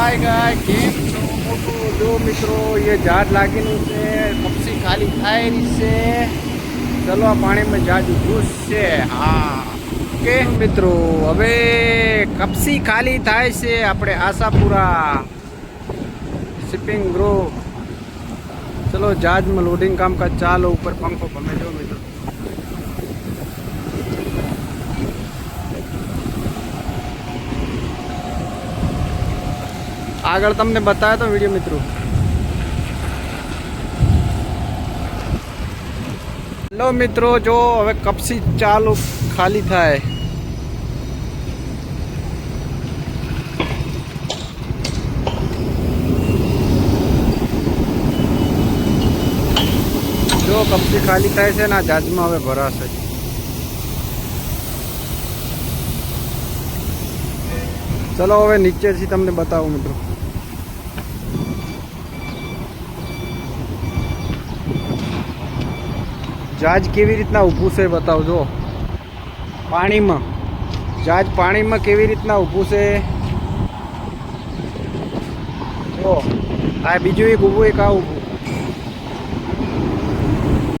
હાય ગાય કેમ છો મોટું જો મિત્રો એ ઝાડ લાગેલું છે કપસી ખાલી થાય રહી છે ચલો આ પાણીમાં જાજ ઘૂસ છે હા ઓકે મિત્રો હવે કપસી ખાલી થાય છે આપણે આશાપુરા શિપિંગ ગ્રુપ ચલો જહાજમાં લોડિંગ કામકાજ ચાલો ઉપર પંખો ભમે જો મિત્રો આગળ તમને બતાવ્યો તો વિડીયો મિત્રો હેલો મિત્રો જો હવે કપસી ચાલુ ખાલી થાય જો કપસી ખાલી થાય છે ને આ જહાજમાં હવે ભરાશે ચલો હવે નીચેથી તમને બતાવું મિત્રો જહાજ કેવી રીતના ઊભું છે બતાવજો પાણીમાં. જહાજ પાણીમાં કેવી રીતના ઊભું છે? જો આ બીજું એક ઊભું, એક આ ઊભું.